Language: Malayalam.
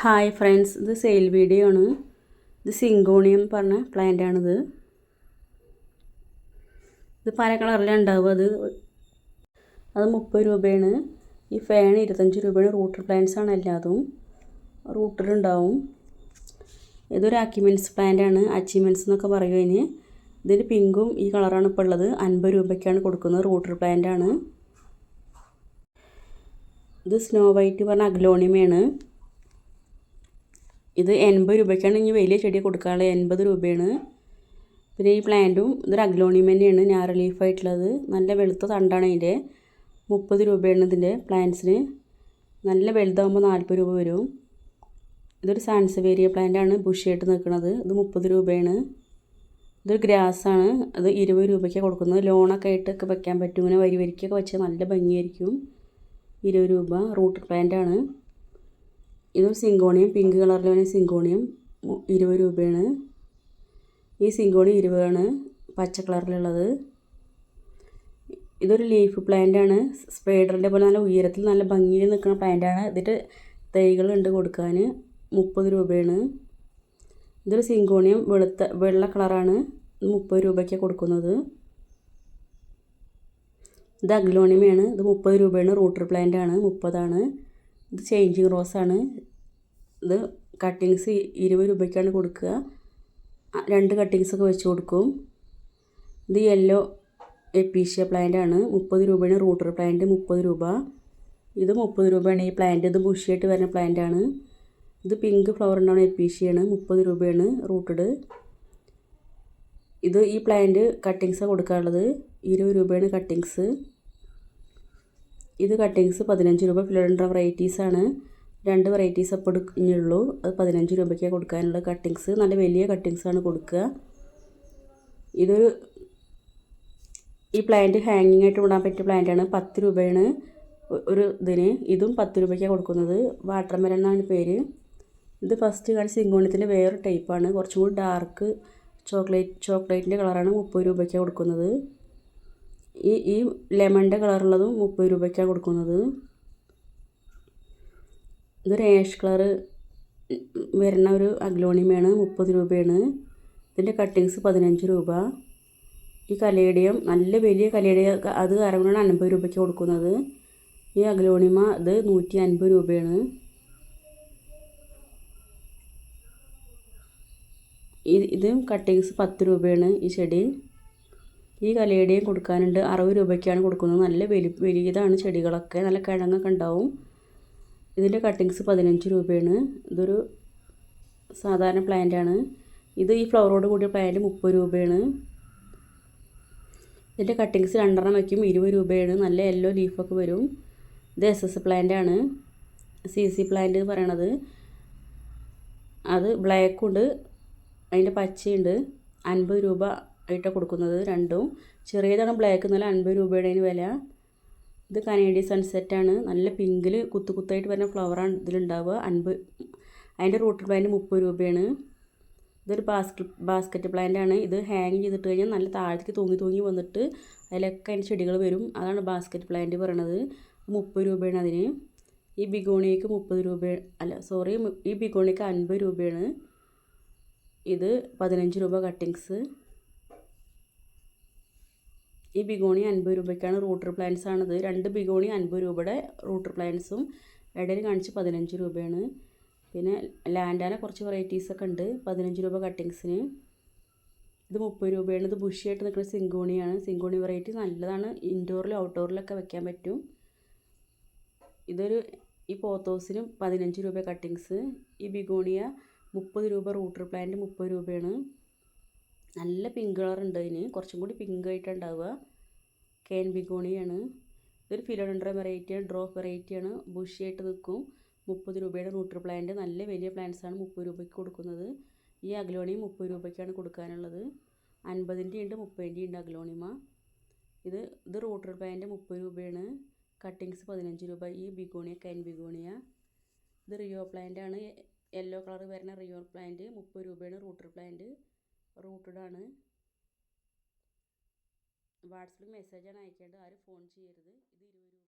ഹായ് ഫ്രണ്ട്സ് ഇത് സെയിൽ വീഡിയോ ആണ്. ഇത് സിങ്കോണിയം പറഞ്ഞ പ്ലാന്റ് ആണിത്. ഇത് പല കളറിലാണ് ഉണ്ടാവുക അത് അത് മുപ്പത് രൂപയാണ്. ഈ ഫാൻ ഇരുപത്തഞ്ച് രൂപയാണ് റൂട്ടർ പ്ലാന്റ്സ് ആണ് എല്ലാതും. റൂട്ടിലുണ്ടാവും ഇതൊരു അക്യുമെൻസ് പ്ലാന്റ് ആണ്. അച്ചീവ്മെൻസ് എന്നൊക്കെ പറയും അതിന്. ഇതിന് പിങ്കും ഈ കളറാണ് ഇപ്പോൾ ഉള്ളത് അൻപത് രൂപയ്ക്കാണ് കൊടുക്കുന്നത് റൂട്ടർ പ്ലാന്റ് ആണ്. ഇത് സ്നോ വൈറ്റ് പറഞ്ഞ അഗ്ലോണിമയാണ് ഇത് എൺപത് രൂപയ്ക്കാണ് ഇനി വലിയ ചെടി കൊടുക്കാനുള്ളത്. എൺപത് രൂപയാണ്. പിന്നെ ഈ പ്ലാന്റും ഇതൊരു അഗ്ലോണിയം തന്നെയാണ് ഞാൻ റിലീഫായിട്ടുള്ളത് നല്ല വെളുത്ത തണ്ടാണ് അതിന്റെ. മുപ്പത് രൂപയാണ് ഇതിന്റെ പ്ലാന്റ്സിന് നല്ല വലുതാകുമ്പോൾ നാൽപ്പത് രൂപ വരും. ഇതൊരു സാൻസവേരിയ പ്ലാന്റ് ആണ് ബുഷിയായിട്ട് നിൽക്കുന്നത്. ഇത് മുപ്പത് രൂപയാണ്. ഇതൊരു ഗ്രാസാണ് അത് ഇരുപത് രൂപയ്ക്ക് കൊടുക്കുന്നത്. ലോണൊക്കെ ആയിട്ടൊക്കെ വെക്കാൻ പറ്റും. ഇങ്ങനെ വരി വരിക്കൊക്കെ വെച്ചാൽ നല്ല ഭംഗിയായിരിക്കും. ഇരുപത് രൂപ റൂട്ട് പ്ലാന്റ് ഇതൊരു സിങ്കോണിയം പിങ്ക് കളറിൽ വരുന്ന സിങ്കോണിയം ഇരുപത് രൂപയാണ്. ഈ സിങ്കോണി ഇരുപതാണ് പച്ച കളറിലുള്ളത് ഇതൊരു ലീഫ് പ്ലാന്റ് ആണ്. സ്പൈഡറിന്റെ പോലെ നല്ല ഉയരത്തിൽ നല്ല ഭംഗിയിൽ നിൽക്കുന്ന പ്ലാന്റ് ആണ്. ഇതിട്ട് തൈകളുണ്ട് കൊടുക്കാൻ മുപ്പത് രൂപയാണ്. ഇതൊരു സിങ്കോണിയം വെളുത്ത വെള്ള കളറാണ് മുപ്പത് രൂപയ്ക്ക് കൊടുക്കുന്നത്. ഇത് അഗ്ലോണിമയാണ്. ഇത് മുപ്പത് രൂപയാണ് റൂട്ടർ പ്ലാന്റ് ആണ്. മുപ്പതാണ്. ഇത് ചേഞ്ചിങ് ആണ് ഇത് കട്ടിങ്സ് ഇരുപത് രൂപയ്ക്കാണ് കൊടുക്കുക. രണ്ട് കട്ടിങ്സ് ഒക്കെ വെച്ച് കൊടുക്കും. ഇത് യെല്ലോ എപ്പീഷ്യ പ്ലാന്റ് ആണ്. മുപ്പത് രൂപയാണ് റൂട്ടർ പ്ലാന്റ് മുപ്പത് രൂപ. ഇത് മുപ്പത് രൂപയാണ് ഈ പ്ലാന്റ് ഇത് ബുഷിയായിട്ട് വരുന്ന പ്ലാന്റ് ആണ്. ഇത് പിങ്ക് ഫ്ലവർ ഉണ്ടാവുന്ന എപ്പീഷ്യയാണ് മുപ്പത് രൂപയാണ് റൂട്ടഡ് ഇത് ഈ പ്ലാന്റ് കട്ടിങ്സാണ് കൊടുക്കാനുള്ളത് ഇരുപത് രൂപയാണ് കട്ടിങ്സ് ഇത് കട്ടിങ്സ് പതിനഞ്ച് രൂപ ഫിലോഡൻഡ്ര ആണ്. രണ്ട് വെറൈറ്റീസ് അപ്പോൾ എടുക്കുന്നുള്ളൂ. അത് പതിനഞ്ച് രൂപയ്ക്കാണ് കൊടുക്കാനുള്ള കട്ടിങ്സ് നല്ല വലിയ കട്ടിങ്സ് ആണ് കൊടുക്കുക. ഇതൊരു ഈ പ്ലാന്റ് ഹാങ്ങിങ് ആയിട്ട് വിടാൻ പറ്റിയ പ്ലാന്റാണ് പത്ത് രൂപയാണ് ഒരു ഇതിന്. ഇതും പത്ത് രൂപയ്ക്കാണ് കൊടുക്കുന്നത്. വാട്ടർ മെലൺ എന്നാണ് പേര്. ഇത് ഫസ്റ്റ് കാണിച്ച സിംഗോണത്തിന്റെ വേറെ ടൈപ്പാണ് കുറച്ചും കൂടി ഡാർക്ക് ചോക്ലേറ്റ് ചോക്ലേറ്റിന്റെ കളറാണ് മുപ്പത് രൂപയ്ക്കാണ് കൊടുക്കുന്നത്. ഈ ഈ ലെമണിന്റെ കളറുള്ളതും മുപ്പത് രൂപയ്ക്കാണ് കൊടുക്കുന്നത്. ഇതൊരു ഏഷ് കളറ് വരുന്ന ഒരു അഗ്ലോണിമയാണ് മുപ്പത് രൂപയാണ്. ഇതിന്റെ കട്ടിങ്സ് പതിനഞ്ച് രൂപ. ഈ കലേഡിയം നല്ല വലിയ കലേഡിയം അത് കാരണമാണ് അൻപത് രൂപയ്ക്ക് കൊടുക്കുന്നത്. ഈ അഗ്ലോണിമ ഇത് നൂറ്റി അൻപത് രൂപയാണ്. ഇത് കട്ടിങ്സ് പത്ത് രൂപയാണ് ഈ ചെടി. ഈ കലയുടെയും കൊടുക്കാനുണ്ട്. അറുപത് രൂപയ്ക്കാണ് കൊടുക്കുന്നത്. നല്ല വലി വലിയതാണ് ചെടികളൊക്കെ. നല്ല കിഴങ്ങൊക്കെ ഉണ്ടാവും. ഇതിന്റെ കട്ടിങ്സ് പതിനഞ്ച് രൂപയാണ്. ഇതൊരു സാധാരണ പ്ലാന്റാണ്. ഇത് ഈ ഫ്ലവറോട് കൂടിയ പ്ലാന്റ് മുപ്പത് രൂപയാണ്. ഇതിന്റെ കട്ടിങ്സ് രണ്ടെണ്ണം വയ്ക്കും. ഇരുപത് രൂപയാണ്. നല്ല യെല്ലോ ലീഫൊക്കെ വരും. ഇത് എസ് എസ് പ്ലാന്റാണ്. സി സി പ്ലാന്റ് എന്ന് പറയണത്. അത് ബ്ലാക്കുണ്ട് അതിന്റെ പച്ചയുണ്ട്. അൻപത് രൂപ ആയിട്ടാണ് കൊടുക്കുന്നത് രണ്ടും. ചെറിയതാണ് ബ്ലാക്ക് നല്ല അൻപത് രൂപയുടെ വില. ഇത് കനേഡിയൻ സൺസെറ്റാണ് നല്ല പിങ്കിൽ കുത്തു കുത്തായിട്ട് വരുന്ന ഫ്ലവറാണ് ഇതിലുണ്ടാവുക. അൻപത് അതിന്റെ റൂട്ട് പ്ലാന്റ് മുപ്പത് രൂപയാണ്. ഇതൊരു ബാസ്കറ്റ് ബാസ്ക്കറ്റ് പ്ലാന്റ് ആണ്. ഇത് ഹാങ് ചെയ്തിട്ട് കഴിഞ്ഞാൽ നല്ല താഴത്തേക്ക് തൂങ്ങി തൂങ്ങി വന്നിട്ട് അതിലൊക്കെ അതിന്റെ ചെടികൾ വരും. അതാണ് ബാസ്ക്കറ്റ് പ്ലാന്റ് പറയണത്. മുപ്പത് രൂപയാണ് അതിന്. ഈ ബിഗോണിയക്ക് മുപ്പത് രൂപ അല്ല സോറി ഈ ബിഗോണിക്ക് അൻപത് രൂപയാണ്. ഇത് പതിനഞ്ച് രൂപ കട്ടിങ്സ് ഈ ബിഗോണി അൻപത് രൂപയ്ക്കാണ് റൂട്ടർ പ്ലാന്റ്സ് ആണത് രണ്ട് ബിഗോണി അൻപത് രൂപയുടെ റൂട്ടർ പ്ലാന്റ്സും ഇടയിൽ കാണിച്ച് പതിനഞ്ച് രൂപയാണ്. പിന്നെ ലാൻഡാന കുറച്ച് വെറൈറ്റീസൊക്കെ ഉണ്ട്. പതിനഞ്ച് രൂപ കട്ടിങ്സിന്. ഇത് മുപ്പത് രൂപയാണ്. ഇത് ബുഷിയായിട്ട് നിൽക്കുന്ന സിങ്കോണിയാണ്. സിങ്കോണി വെറൈറ്റി നല്ലതാണ്. ഇൻഡോറിലും ഔട്ട്ഡോറിലൊക്കെ വെക്കാൻ പറ്റും. ഇതൊരു ഈ പോത്തോസിന് പതിനഞ്ച് രൂപ കട്ടിങ്സ്. ഈ ബിഗോണിയ മുപ്പത് രൂപ റൂട്ടർ പ്ലാന്റ് മുപ്പത് രൂപയാണ്. നല്ല പിങ്ക് കളർ ഉണ്ട് ഇതിന് കുറച്ചും കൂടി പിങ്ക് ആയിട്ട് ഉണ്ടാവുക കേൻ ബിഗോണിയാണ് ഇതൊരു ഫിലോഡൻഡ്ര വെറൈറ്റിയാണ് ഡ്രോപ്പ് വെറൈറ്റിയാണ് ബുഷിയായിട്ട് നിൽക്കും. മുപ്പത് രൂപയുടെ റൂട്ടർ പ്ലാന്റ് നല്ല വലിയ പ്ലാന്റ്സ് ആണ് മുപ്പത് രൂപയ്ക്ക് കൊടുക്കുന്നത്. ഈ അഗ്ലോണി മുപ്പത് രൂപയ്ക്കാണ് കൊടുക്കാനുള്ളത്. അൻപതിന്റെ ഉണ്ട് മുപ്പതിന്റെ ഉണ്ട് അഗ്ലോണിമ. ഇത് ഇത് റൂട്ടർ പ്ലാന്റ് മുപ്പത് രൂപയാണ്. കട്ടിങ്സ് പതിനഞ്ച് രൂപ. ഈ ബിഗോണിയ കൻ ബിഗോണിയ ഇത് റിയോ പ്ലാന്റ് ആണ്. യെല്ലോ കളർ വരുന്ന റിയോ പ്ലാന്റ് മുപ്പത് രൂപയാണ് റൂട്ടർ പ്ലാന്റ് റൂട്ടഡ് ആണ്. വാട്സപ്പിൽ മെസ്സേജാണ് അയക്കേണ്ടത്. ആരും ഫോൺ ചെയ്യരുത്.